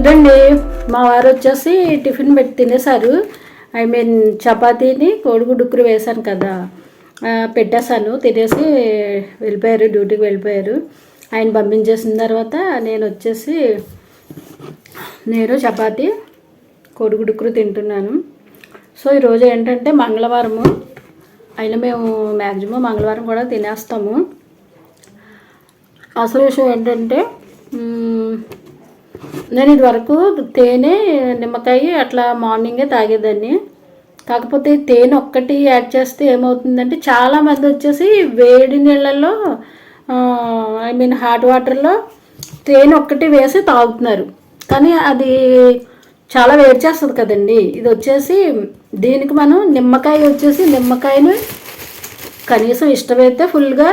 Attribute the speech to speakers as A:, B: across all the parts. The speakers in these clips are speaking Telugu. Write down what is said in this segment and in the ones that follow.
A: ఇదండి మా వారు వచ్చేసి టిఫిన్ పెట్టి తినేసారు ఐ మీన్ చపాతీని కోడిగుడ్డుకురు వేశాను కదా. పెట్టేశాను. తినేసి వెళ్ళిపోయారు డ్యూటీకి వెళ్ళిపోయారు. ఆయన పంపించేసిన తర్వాత నేను వచ్చేసి నేను చపాతీ కోడిగుడ్డుకురు తింటున్నాను. సో ఈరోజు ఏంటంటే మంగళవారము. అయినా మేము మ్యాక్సిమం మంగళవారం కూడా తినేస్తాము. అసలు విషయం ఏంటంటే నేను ఇదివరకు తేనె నిమ్మకాయ అట్లా మార్నింగే తాగేదాన్ని. కాకపోతే తేనె ఒక్కటి యాడ్ చేస్తే ఏమవుతుందంటే చాలామంది వచ్చేసి వేడి నీళ్ళల్లో ఐ మీన్ హాట్ వాటర్లో తేనె ఒక్కటి వేసి తాగుతున్నారు. కానీ అది చాలా వేడి చేస్తుంది కదండి. ఇది వచ్చేసి దీనికి మనం నిమ్మకాయ వచ్చేసి నిమ్మకాయని కనీసం ఇష్టమైతే ఫుల్గా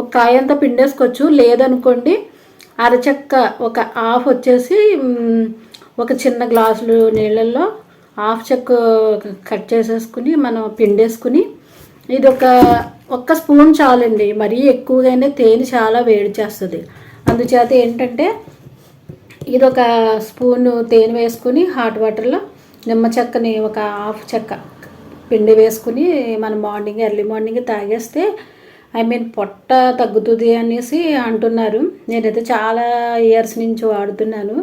A: ఒక కాయ అంతా పిండేసుకోవచ్చు. లేదనుకోండి అరచక్క ఒక హాఫ్ వచ్చేసి ఒక చిన్న గ్లాసులు నీళ్ళల్లో హాఫ్ చెక్క కట్ చేసేసుకుని మనం పిండేసుకుని ఇది ఒక ఒక్క స్పూన్ చాలండి. మరీ ఎక్కువగానే తేనె చాలా వేడి చేస్తుంది. అందుచేత ఏంటంటే ఇది ఒక స్పూన్ తేనె వేసుకుని హాట్ వాటర్లో నిమ్మ చెక్కని ఒక హాఫ్ చెక్క పిండి వేసుకుని మనం మార్నింగ్ ఎర్లీ మార్నింగ్ తాగేస్తే ఐ మీన్ పొట్ట తగ్గుతుంది అనేసి అంటున్నారు. నేనైతే చాలా ఇయర్స్ నుంచి వాడుతున్నాను.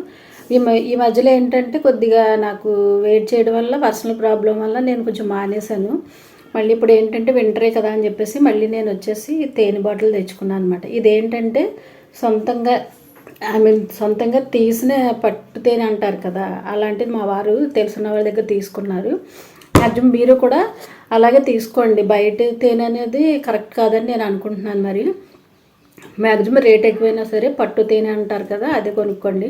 A: ఈ మ ఈ మధ్యలో ఏంటంటే కొద్దిగా నాకు వెయిట్ చేయడం వల్ల పర్సనల్ ప్రాబ్లం వల్ల నేను కొంచెం మానేశాను. మళ్ళీ ఇప్పుడు ఏంటంటే వింటరే కదా అని చెప్పేసి మళ్ళీ నేను వచ్చేసి తేనె బాటిల్ తెచ్చుకున్నాను అనమాట ఇదేంటంటే సొంతంగా ఐ మీన్ సొంతంగా తీసిన పట్టు తేనె అంటారు కదా అలాంటిది మా వారు తెలిసిన వాళ్ళ దగ్గర తీసుకున్నారు. మ్యాక్సిమం మీరు కూడా అలాగే తీసుకోండి. బయట తేనె అనేది కరెక్ట్ కాదని నేను అనుకుంటున్నాను మరి. మ్యాక్సిమం రేట్ ఎక్కువైనా సరే పట్టు తేనె అంటారు కదా అది కొనుక్కోండి.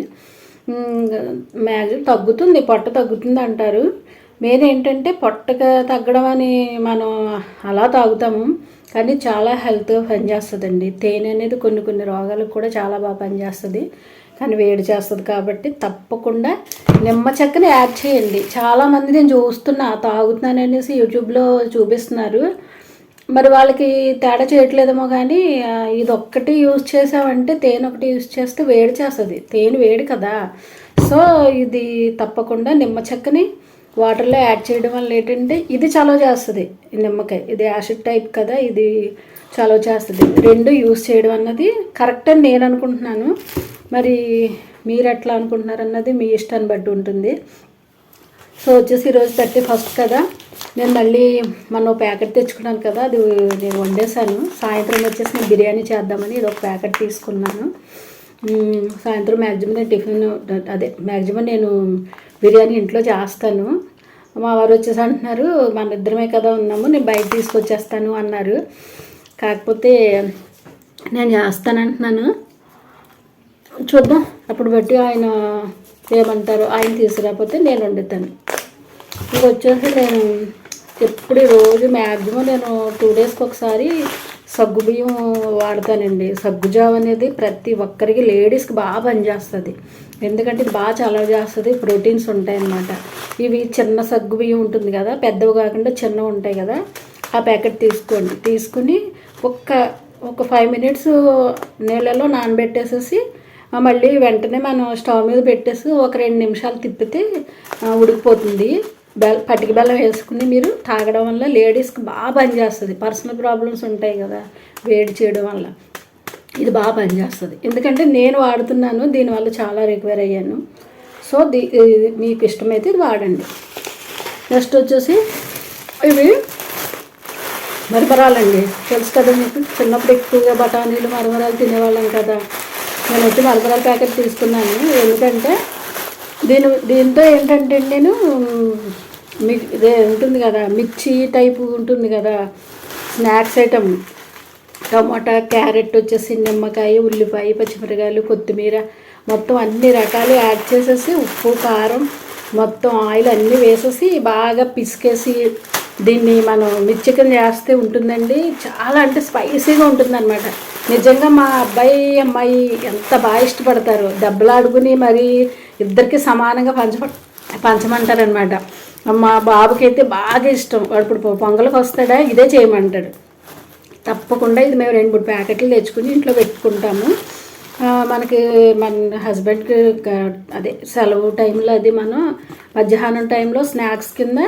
A: మ్యాక్సిమం తగ్గుతుంది పొట్ట తగ్గుతుంది అంటారు. మెయిన్ ఏంటంటే పొట్టగా తగ్గడం అని మనం అలా తాగుతాము కానీ చాలా హెల్త్గా పనిచేస్తుందండి. తేనె అనేది కొన్ని కొన్ని రోగాలకు కూడా చాలా బాగా పనిచేస్తుంది. కానీ వేడి చేస్తుంది కాబట్టి తప్పకుండా నిమ్మ చెక్కని యాడ్ చేయండి. చాలామంది నేను చూస్తున్నా తాగుతున్నాను అనేసి యూట్యూబ్లో చూపిస్తున్నారు. మరి వాళ్ళకి తేడా చేయట్లేదేమో కానీ ఇది ఒక్కటి యూజ్ చేసామంటే తేనె ఒకటి యూజ్ చేస్తే వేడి చేస్తుంది. తేనె వేడి కదా. సో ఇది తప్పకుండా నిమ్మ చెక్కని వాటర్లో యాడ్ చేయడం వల్ల ఏంటంటే ఇది చలవ చేస్తుంది నిమ్మకాయ. ఇది యాసిడ్ టైప్ కదా ఇది చలవ చేస్తుంది. రెండు యూస్ చేయడం అన్నది కరెక్ట్ అని నేను అనుకుంటున్నాను. మరి మీరు ఎట్లా అనుకుంటున్నారు అన్నది మీ ఇష్టాన్ని బట్టి ఉంటుంది. సో వచ్చేసి ఈరోజు థర్టీ ఫస్ట్ కదా నేను మళ్ళీ మొన్న ప్యాకెట్ తెచ్చుకున్నాను కదా అది నేను వండేసాను సాయంత్రం వచ్చేసి నేను బిర్యానీ చేద్దామని ఇది ఒక ప్యాకెట్ తీసుకున్నాను. సాయంత్రం మ్యాక్సిమం నేను టిఫిన్ అదే మ్యాక్సిమం నేను బిర్యానీ ఇంట్లో చేస్తాను. మా వారు వచ్చేసి అంటున్నారు మన ఇద్దరమే కదా ఉన్నాము నేను బయట తీసుకొచ్చేస్తాను అన్నారు. కాకపోతే నేను చేస్తానంటున్నాను చూద్దాం అప్పుడు బట్టి ఆయన ఏమంటారు ఆయన తీసుకురాకపోతే నేను వండుతాను. ఇంకొచ్చేసి నేను ఎప్పుడు రోజు మ్యాక్సిమం నేను టూ డేస్కి ఒకసారి సగ్గు బియ్యం వాడతానండి. సగ్గుజావ అనేది ప్రతి ఒక్కరికి లేడీస్కి బాగా పనిచేస్తుంది. ఎందుకంటే ఇది బాగా చలవ చేస్తుంది ప్రోటీన్స్ ఉంటాయి అన్నమాట ఇవి చిన్న సగ్గు బియ్యం ఉంటుంది కదా పెద్దవి కాకుండా చిన్నవి ఉంటాయి కదా ఆ ప్యాకెట్ తీసుకోండి. తీసుకుని ఒక్క ఒక ఫైవ్ మినిట్స్ నీళ్ళలో నానబెట్టేసేసి మళ్ళీ వెంటనే మనం స్టవ్ మీద పెట్టేసి ఒక రెండు నిమిషాలు తిప్పితే ఉడికిపోతుంది. బెల్ పటికి బెల్లం వేసుకుని మీరు తాగడం వల్ల లేడీస్కి బాగా పనిచేస్తుంది పర్సనల్ ప్రాబ్లమ్స్ ఉంటాయి కదా వేడి చేయడం వల్ల. ఇది బాగా పనిచేస్తుంది ఎందుకంటే నేను వాడుతున్నాను దీనివల్ల చాలా రికవర్ అయ్యాను. సో దీ మీకు ఇష్టమైతే ఇది వాడండి. నెక్స్ట్ వచ్చేసి ఇవి మరమరాలండి. తెలుసు కదా మీకు? చిన్నప్పుడు ఎక్కువగా బఠానీలు మరమరాలు తినేవాళ్ళం కదా. నేను వచ్చి మరమరాల ప్యాకెట్ తీసుకున్నాను. ఎందుకంటే దీని దీంతో ఏంటంటే నేను మిక్ ఇదే ఉంటుంది కదా మిర్చి టైపు ఉంటుంది కదా స్నాక్స్ ఐటమ్. టమాటా క్యారెట్ వచ్చేసి నిమ్మకాయ ఉల్లిపాయ పచ్చిమిరకాయలు కొత్తిమీర మొత్తం అన్ని రకాలు యాడ్ చేసేసి ఉప్పు కారం మొత్తం ఆయిల్ అన్నీ వేసేసి బాగా పిసికేసి దీన్ని మనం మిర్చికన్ చేస్తే ఉంటుందండి. చాలా అంటే స్పైసీగా ఉంటుందన్నమాట. నిజంగా మా అబ్బాయి అమ్మాయి ఎంత బాగా ఇష్టపడతారు. దెబ్బలాడుకుని మరి ఇద్దరికి సమానంగా పంచ పంచమంటారనమాట మా బాబుకి అయితే బాగా ఇష్టం. వాడు ఇప్పుడు పొంగలకు వస్తాడా? ఇదే చేయమంటాడు. తప్పకుండా ఇది మేము రెండు మూడు ప్యాకెట్లు తెచ్చుకుని ఇంట్లో పెట్టుకుంటాము. మనకి మన హస్బెండ్కి అదే సెలవు టైంలో అది మనం మధ్యాహ్నం టైంలో స్నాక్స్ కింద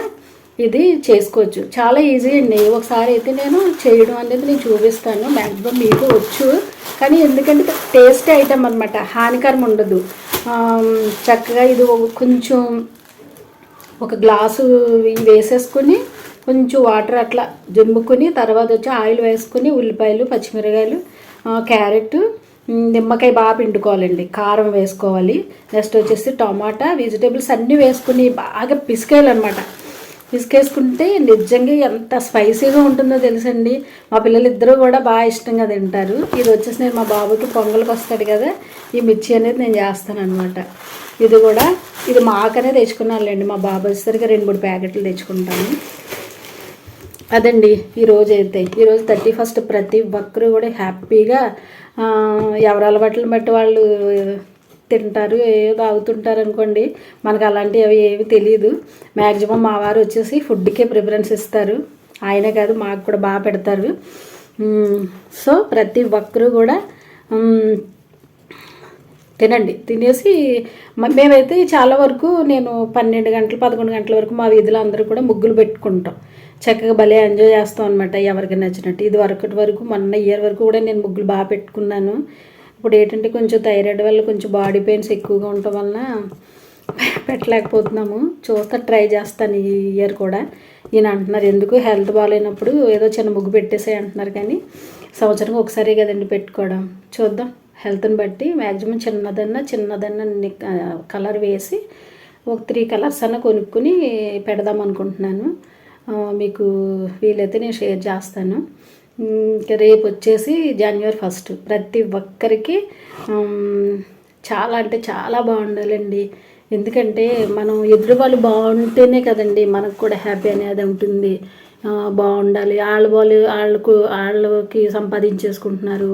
A: ఇది చేసుకోవచ్చు. చాలా ఈజీ అండి. ఒకసారి అయితే నేను చేయడం అనేది నేను చూపిస్తాను. మ్యాక్సిమం మీకు వచ్చు. కానీ ఎందుకంటే టేస్ట్ ఐటమ్ అనమాట హానికరం ఉండదు. చక్కగా ఇది కొంచెం ఒక గ్లాసు వేసేసుకుని కొంచెం వాటర్ అట్లా జంబుకొని తర్వాత వచ్చి ఆయిల్ వేసుకుని ఉల్లిపాయలు పచ్చిమిరకాయలు క్యారెట్ నిమ్మకాయ బాగా పిండుకోవాలండి. కారం వేసుకోవాలి. నెక్స్ట్ వచ్చేసి టమాటా వెజిటేబుల్స్ అన్నీ వేసుకుని బాగా పిసికేయాలన్నమాట. పిసికేసుకుంటే నిజంగా ఎంత స్పైసీగా ఉంటుందో తెలుసండి. మా పిల్లలు ఇద్దరూ కూడా బాగా ఇష్టంగా తింటారు. ఇది వచ్చేసి నేను మా బాబుకి పొంగల్కి వస్తాడు కదా ఈ మిర్చి అనేది నేను చేస్తాను అనమాట ఇది కూడా ఇది మాకనే తెచ్చుకున్నానులేండి మా బాబు వచ్చేసరికి రెండు మూడు ప్యాకెట్లు తెచ్చుకుంటాను. అదండి ఈరోజు అయితే. ఈరోజు థర్టీ ఫస్ట్ ప్రతి ఒక్కరు కూడా హ్యాపీగా ఆ, ఎవరి అలవాట్లను బట్టి వాళ్ళు తింటారు ఏవో తాగుతుంటారు అనుకోండి. మనకు అలాంటివి అవి ఏవి తెలియదు మ్యాక్సిమం మా వారు వచ్చేసి ఫుడ్కే ప్రిఫరెన్స్ ఇస్తారు. ఆయనే కాదు మాకు కూడా బాగా పెడతారు. సో ప్రతి ఒక్కరు కూడా తినండి. తినేసి మ- మేమైతే చాలా వరకు నేను పన్నెండు గంటలు పదకొండు గంటల వరకు మా వీధిలో అందరూ కూడా ముగ్గులు పెట్టుకుంటాం. చక్కగా భలే ఎంజాయ్ చేస్తాం అనమాట ఎవరికి నచ్చినట్టు. ఇది వరకటి వరకు మొన్న ఇయర్ వరకు కూడా నేను ముగ్గులు బాగా పెట్టుకున్నాను. ఇప్పుడు ఏంటంటే కొంచెం థైరాయిడ్ వల్ల కొంచెం బాడీ పెయిన్స్ ఎక్కువగా ఉండటం వలన పెట్టలేకపోతున్నాము. చూస్తా ట్రై చేస్తాను ఈ ఇయర్ కూడా. ఈయన అంటున్నారు ఎందుకు? హెల్త్ బాగాలేనప్పుడు ఏదో చిన్న ముగ్గు పెట్టేసే అంటున్నారు కానీ సంవత్సరం ఒకసారి కదండి పెట్టుకోవడం. చూద్దాం. హెల్త్ని బట్టి మ్యాక్సిమం చిన్నదన్నా చిన్నదన్నా కలర్ వేసి ఒక త్రీ కలర్స్ అన్న కొనుక్కుని పెడదాం అనుకుంటున్నాను. మీకు వీలైతే నేను షేర్ చేస్తాను. ఇంకా రేపు వచ్చేసి జనవరి ఫస్ట్ ప్రతి ఒక్కరికి చాలా అంటే చాలా బాగుండాలండి. ఎందుకంటే మనం ఎదురు వాళ్ళు బాగుంటేనే కదండి మనకు కూడా హ్యాపీ అనేది ఉంటుంది. బాగుండాలి. వాళ్ళ వాళ్ళు వాళ్ళకు వాళ్ళకి సంపాదించేసుకుంటున్నారు.